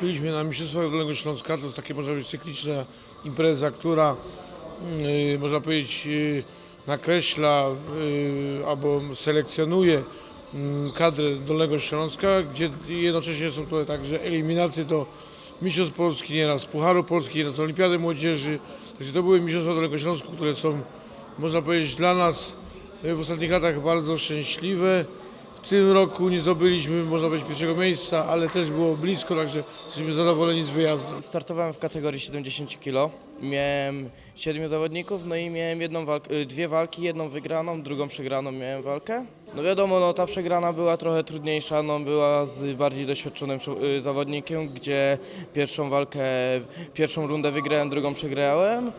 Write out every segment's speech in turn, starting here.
Byliśmy na Mistrzostwach Dolnego Śląska, to jest takie można powiedzieć cykliczna impreza, która yy, można powiedzieć yy, nakreśla yy, albo selekcjonuje yy, kadrę Dolnego Śląska, gdzie jednocześnie są tutaj także eliminacje do Mistrzostw Polski, nieraz Pucharu Polski, nieraz Olimpiady Młodzieży. Także to były Mistrzostwa Dolnego Śląsku, które są, można powiedzieć, dla nas yy, w ostatnich latach bardzo szczęśliwe. W tym roku nie zdobyliśmy, można powiedzieć, pierwszego miejsca, ale też było blisko, także jesteśmy zadowoleni z wyjazdu. Startowałem w kategorii 70 kg. Miałem 7 zawodników, no i miałem jedną y, dwie walki, jedną wygraną, drugą przegraną miałem walkę. No wiadomo, no ta przegrana była trochę trudniejsza, no była z bardziej doświadczonym y, zawodnikiem, gdzie pierwszą walkę, pierwszą rundę wygrałem, drugą przegrałem.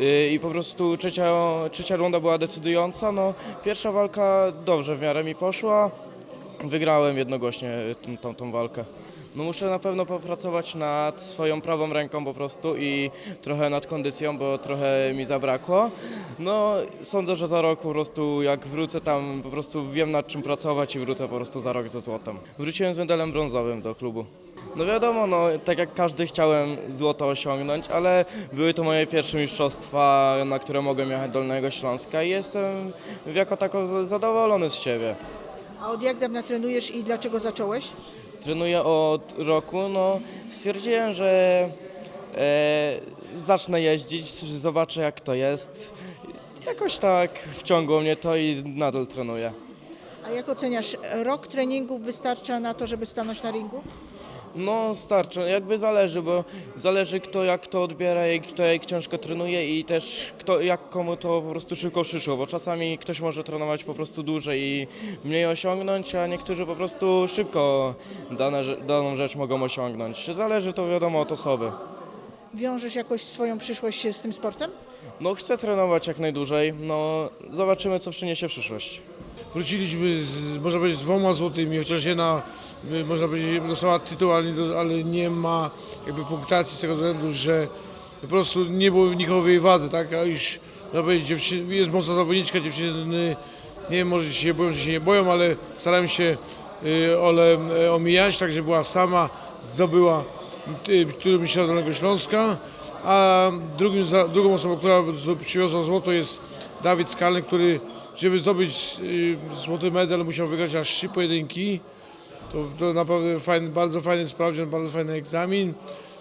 Y, I po prostu trzecia, trzecia runda była decydująca. No, pierwsza walka dobrze w miarę mi poszła. Wygrałem jednogłośnie tą, tą, tą walkę. No muszę na pewno popracować nad swoją prawą ręką po prostu i trochę nad kondycją, bo trochę mi zabrakło. No sądzę, że za rok po prostu jak wrócę tam po prostu wiem nad czym pracować i wrócę po prostu za rok ze złotem. Wróciłem z medalem brązowym do klubu. No wiadomo, no tak jak każdy chciałem złoto osiągnąć, ale były to moje pierwsze mistrzostwa, na które mogłem jechać do Dolnego Śląska i jestem jako tako zadowolony z siebie. A od jak dawna trenujesz i dlaczego zacząłeś? Trenuję od roku, no stwierdziłem, że e, zacznę jeździć, zobaczę jak to jest. Jakoś tak wciągło mnie to i nadal trenuję. A jak oceniasz, rok treningów wystarcza na to, żeby stanąć na ringu? No starczy, jakby zależy, bo zależy kto jak to odbiera i kto jak ciężko trenuje i też kto, jak komu to po prostu szybko przyszło, bo czasami ktoś może trenować po prostu dłużej i mniej osiągnąć, a niektórzy po prostu szybko dane, daną rzecz mogą osiągnąć. Zależy to wiadomo od osoby. Wiążesz jakoś swoją przyszłość z tym sportem? No chcę trenować jak najdłużej, no zobaczymy co przyniesie przyszłość. Wróciliśmy, z, można powiedzieć, z dwoma złotymi, chociaż jedna, y, można powiedzieć, dostała tytuł, ale nie, ale nie ma jakby punktacji z tego względu, że po prostu nie było nikogo w jej wadze, tak? A już, można powiedzieć, dziewczyny, jest mocna zawodniczka, dziewczyny, nie wiem, może się boją, czy się nie boją, ale starałem się y, Ole y, omijać, także była sama, zdobyła y, tytuł mistrza Dolnego Śląska, a drugim, drugą osobą, która przywiozła złoto jest Dawid Skalny, który żeby zdobyć y, złoty medal musiał wygrać aż trzy pojedynki. To, to naprawdę fajny, bardzo fajny sprawdzian, bardzo fajny egzamin.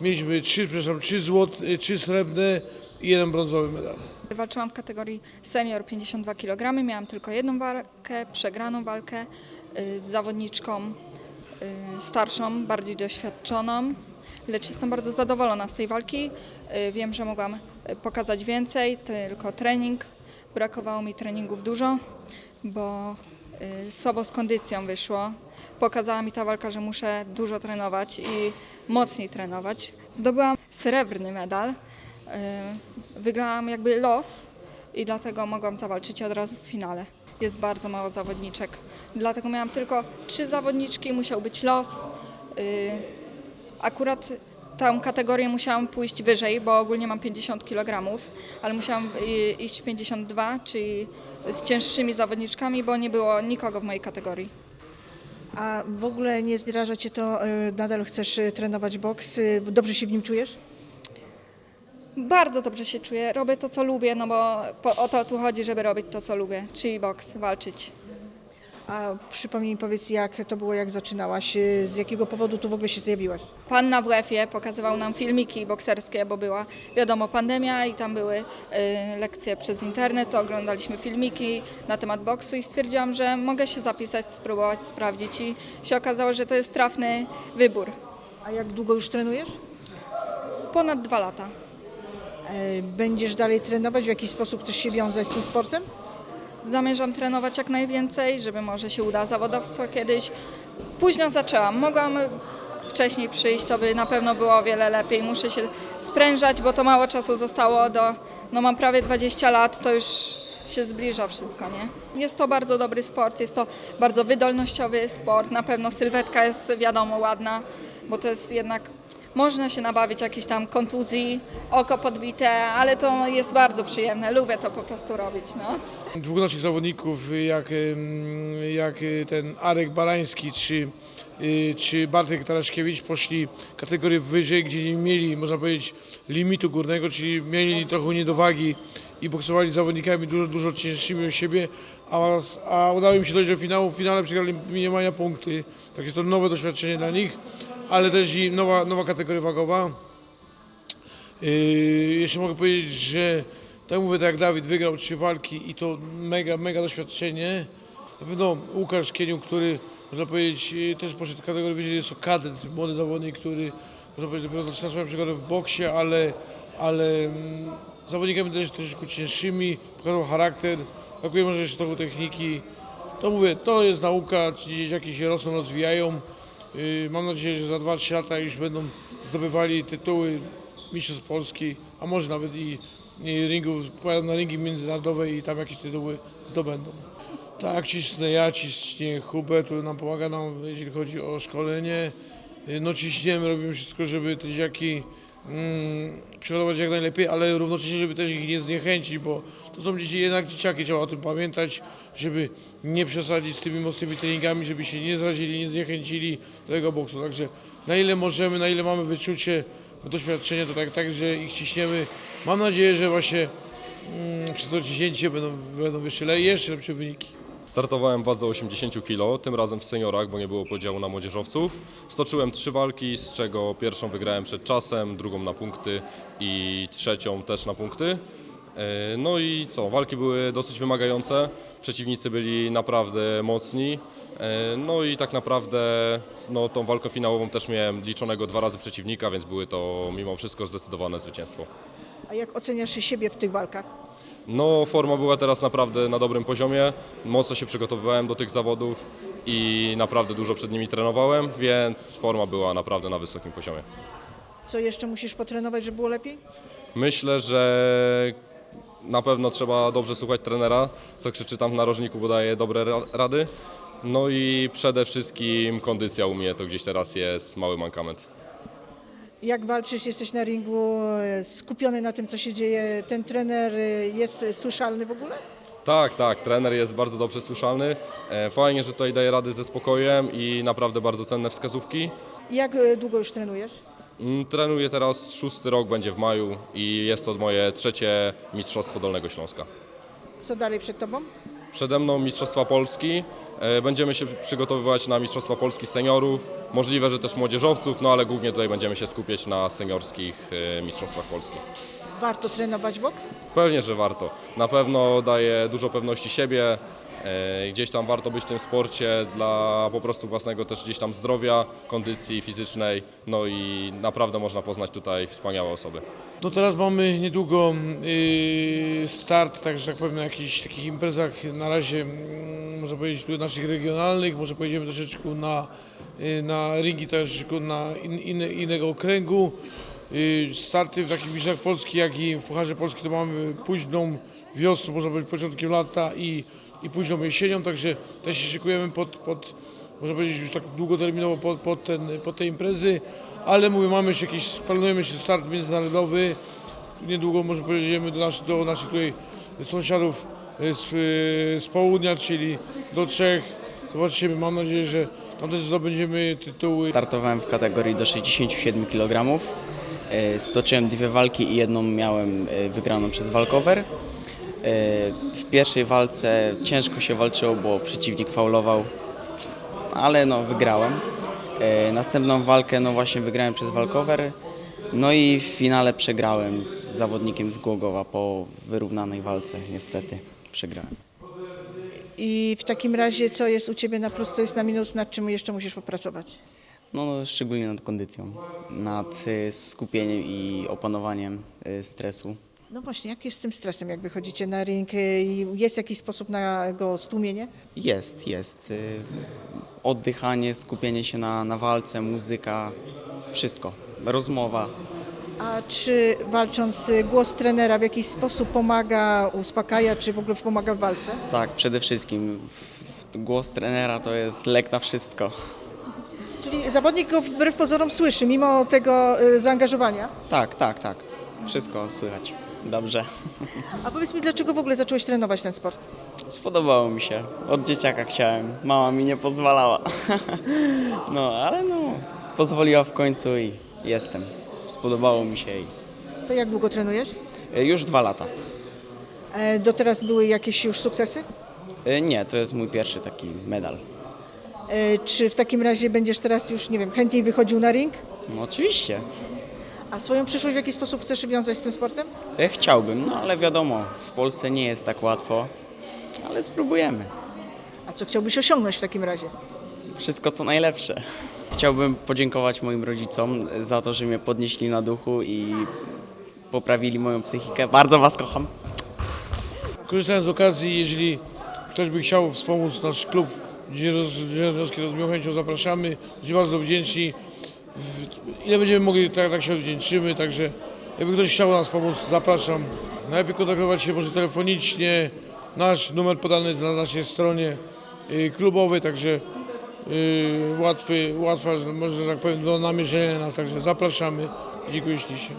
Mieliśmy trzy, przepraszam, trzy, złote, trzy srebrne i jeden brązowy medal. Walczyłam w kategorii senior 52 kg. Miałam tylko jedną walkę, przegraną walkę y, z zawodniczką y, starszą, bardziej doświadczoną. Lecz jestem bardzo zadowolona z tej walki. Y, Wiem, że mogłam y, pokazać więcej, tylko trening. Brakowało mi treningów dużo, bo y, słabo z kondycją wyszło. Pokazała mi ta walka, że muszę dużo trenować i mocniej trenować. Zdobyłam srebrny medal. Wygrałam jakby los i dlatego mogłam zawalczyć od razu w finale. Jest bardzo mało zawodniczek. Dlatego miałam tylko trzy zawodniczki, musiał być los. Akurat tę kategorię musiałam pójść wyżej, bo ogólnie mam 50 kg, ale musiałam y, iść 52, czyli z cięższymi zawodniczkami, bo nie było nikogo w mojej kategorii. A w ogóle nie zraża Cię to, y, nadal chcesz y, trenować boks? Dobrze się w nim czujesz? Bardzo dobrze się czuję, robię to, co lubię, no bo o to tu chodzi, żeby robić to, co lubię, czyli boks, walczyć. A przypomnij mi, powiedz, jak to było, jak zaczynałaś, y, z jakiego powodu tu w ogóle się zjawiłaś? Pan na WF-ie pokazywał nam filmiki bokserskie, bo była, wiadomo, pandemia i tam były y, lekcje przez internet, to oglądaliśmy filmiki na temat boksu i stwierdziłam, że mogę się zapisać, spróbować, sprawdzić i się okazało, że to jest trafny wybór. A jak długo już trenujesz? Ponad dwa lata. E, Będziesz dalej trenować? W jakiś sposób chcesz się wiązać z tym sportem? Zamierzam trenować jak najwięcej, żeby może się uda zawodowstwo kiedyś. Późno zaczęłam, mogłam wcześniej przyjść, to by na pewno było o wiele lepiej. Muszę się sprężać, bo to mało czasu zostało do, no mam prawie 20 lat, to już się zbliża wszystko, nie? Jest to bardzo dobry sport, jest to bardzo wydolnościowy sport, na pewno sylwetka jest wiadomo ładna, bo to jest jednak, można się nabawić jakichś tam kontuzji, oko podbite, ale to jest bardzo przyjemne, lubię to po prostu robić, no. Dwóch naszych zawodników, jak, jak ten Arek Barański czy y, czy Bartek Taraszkiewicz poszli kategorię wyżej, gdzie nie mieli, można powiedzieć, limitu górnego, czyli mieli trochę niedowagi i boksowali zawodnikami dużo, dużo cięższymi od siebie, a, a udało im się dojść do finału. W finale przegrali minimalnie punkty, także to nowe doświadczenie dla nich, ale też i nowa, nowa kategoria wagowa. Yy, jeszcze mogę powiedzieć, że tak mówię, tak jak Dawid wygrał trzy walki i to mega, mega doświadczenie. Na pewno Łukasz Kieniu, który można powiedzieć yy, też poszedł w kategorię wyżej, jest to kadet, młody zawodnik, który można powiedzieć dopiero zaczyna swoją przygodę w boksie, ale, ale mm, zawodnikami też troszeczkę cięższymi, pokazał charakter, brakuje może jeszcze trochę techniki. To mówię, to jest nauka, ci dzieciaki się rosną, rozwijają. Yy, Mam nadzieję, że za 2-3 lata już będą zdobywali tytuły mistrzostw Polski, a może nawet i, ringów, na ringi międzynarodowe i tam jakieś tytuły zdobędą. Tak, cisnę ja, ciśnie Hubert, który nam pomaga nam, jeśli chodzi o szkolenie. Yy, No ciśniemy, robimy wszystko, żeby te dzieciaki mm, przygotować jak najlepiej, ale równocześnie, żeby też ich nie zniechęcić, bo to są dzieci, jednak dzieciaki, trzeba o tym pamiętać, żeby nie przesadzić z tymi mocnymi treningami, żeby się nie zrazili, nie zniechęcili do tego boksu. Także na ile możemy, na ile mamy wyczucie, doświadczenie, to tak, tak że ich ciśniemy. Mam nadzieję, że właśnie mm, przez to ciśnięcie będą, będą jeszcze, jeszcze lepsze wyniki. Startowałem w wadze 80 kg, tym razem w seniorach, bo nie było podziału na młodzieżowców. Stoczyłem trzy walki, z czego pierwszą wygrałem przed czasem, drugą na punkty i trzecią też na punkty. E, No i co, walki były dosyć wymagające, przeciwnicy byli naprawdę mocni. E, No i tak naprawdę no, tą walką finałową też miałem liczonego dwa razy przeciwnika, więc były to mimo wszystko zdecydowane zwycięstwo. A jak oceniasz siebie w tych walkach? No, forma była teraz naprawdę na dobrym poziomie. Mocno się przygotowywałem do tych zawodów i naprawdę dużo przed nimi trenowałem, więc forma była naprawdę na wysokim poziomie. Co jeszcze musisz potrenować, żeby było lepiej? Myślę, że na pewno trzeba dobrze słuchać trenera, co krzyczy tam w narożniku, bo daje dobre ra- rady. No i przede wszystkim kondycja u mnie to gdzieś teraz jest mały mankament. Jak walczysz, jesteś na ringu, e, skupiony na tym, co się dzieje. Ten trener e, jest słyszalny w ogóle? Tak, tak, trener jest bardzo dobrze słyszalny. E, Fajnie, że tutaj daje rady ze spokojem i naprawdę bardzo cenne wskazówki. Jak długo już trenujesz? Mm, Trenuję teraz szósty rok, będzie w maju i jest to moje trzecie Mistrzostwo Dolnego Śląska. Co dalej przed tobą? Przede mną Mistrzostwa Polski. E, Będziemy się przygotowywać na Mistrzostwa Polski seniorów, możliwe, że też młodzieżowców, no ale głównie tutaj będziemy się skupiać na seniorskich e, Mistrzostwach Polski. Warto trenować boks? Pewnie, że warto. Na pewno daje dużo pewności siebie. e, Gdzieś tam warto być w tym sporcie dla po prostu własnego też gdzieś tam zdrowia, kondycji fizycznej. No i naprawdę można poznać tutaj wspaniałe osoby. No teraz mamy niedługo yy, start, także tak powiem, na jakichś takich imprezach na razie, mm, można powiedzieć, tu naszych regionalnych, może pojedziemy troszeczkę na, yy, na ringi troszeczkę na in, inne, innego okręgu. Yy, starty w takich mistrzach Polski, jak i w Pucharze Polski to mamy późną wiosną, można powiedzieć początkiem lata i, i późną jesienią, także też się szykujemy pod, pod można powiedzieć już tak długoterminowo pod, pod, ten, pod te imprezy, ale mówię, mamy jeszcze jakiś, planujemy jeszcze start międzynarodowy, niedługo może pojedziemy do, nasz, do naszych tutaj sąsiadów z, e, z południa, czyli do Czech, zobaczymy, mam nadzieję, że tam też zdobędziemy tytuły. Startowałem w kategorii do 67 kg. E, Stoczyłem dwie walki i jedną miałem wygraną przez walkover. W pierwszej walce ciężko się walczyło, bo przeciwnik faulował, ale no wygrałem. Następną walkę no właśnie wygrałem przez walkover. No i w finale przegrałem z zawodnikiem z Głogowa po wyrównanej walce niestety przegrałem. I w takim razie, co jest u Ciebie na plus, co jest na minus, nad czym jeszcze musisz popracować? No, no szczególnie nad kondycją, nad e, skupieniem i opanowaniem e, stresu. No właśnie, jak jest z tym stresem, jak wychodzicie na ring? i Jest jakiś sposób na jego stłumienie? Jest, jest. y, Oddychanie, skupienie się na, na walce, muzyka, wszystko. Rozmowa. A czy walcząc y, głos trenera w jakiś sposób pomaga, uspokaja, czy w ogóle pomaga w walce? Tak, przede wszystkim w- głos trenera to jest lek na wszystko. Czyli zawodnik go wbrew pozorom słyszy, mimo tego y, zaangażowania? Tak, tak, tak. Wszystko słychać. dobrze. A powiedz mi, dlaczego w ogóle zacząłeś trenować ten sport? Spodobało mi się. Od dzieciaka chciałem. Mama mi nie pozwalała. No, ale no, pozwoliła w końcu i jestem. Spodobało mi się i To jak długo trenujesz? y, już dwa lata. E, Do teraz były jakieś już sukcesy? Y, Nie, to jest mój pierwszy taki medal. E, Czy w takim razie będziesz teraz już, nie wiem, chętniej wychodził na ring? No oczywiście. A swoją przyszłość w jaki sposób chcesz wiązać z tym sportem? Chciałbym, no ale wiadomo, w Polsce nie jest tak łatwo, ale spróbujemy. A co chciałbyś osiągnąć w takim razie? Wszystko co najlepsze. Chciałbym podziękować moim rodzicom za to, że mnie podnieśli na duchu i poprawili moją psychikę. Bardzo Was kocham. Korzystając z okazji, jeżeli ktoś by chciał wspomóc nasz klub Dziennikarski, to z miłą chęcią zapraszamy. Jesteśmy bardzo wdzięczni. Ile będziemy mogli, tak, tak się odwdzięczymy, także jakby ktoś chciał nas pomóc, zapraszam. Najlepiej kontaktować się może telefonicznie. Nasz numer podany na naszej stronie y, klubowej, także łatwy, łatwa, może tak powiem, do namierzenia nas, także zapraszamy. Dziękuję ślicznie.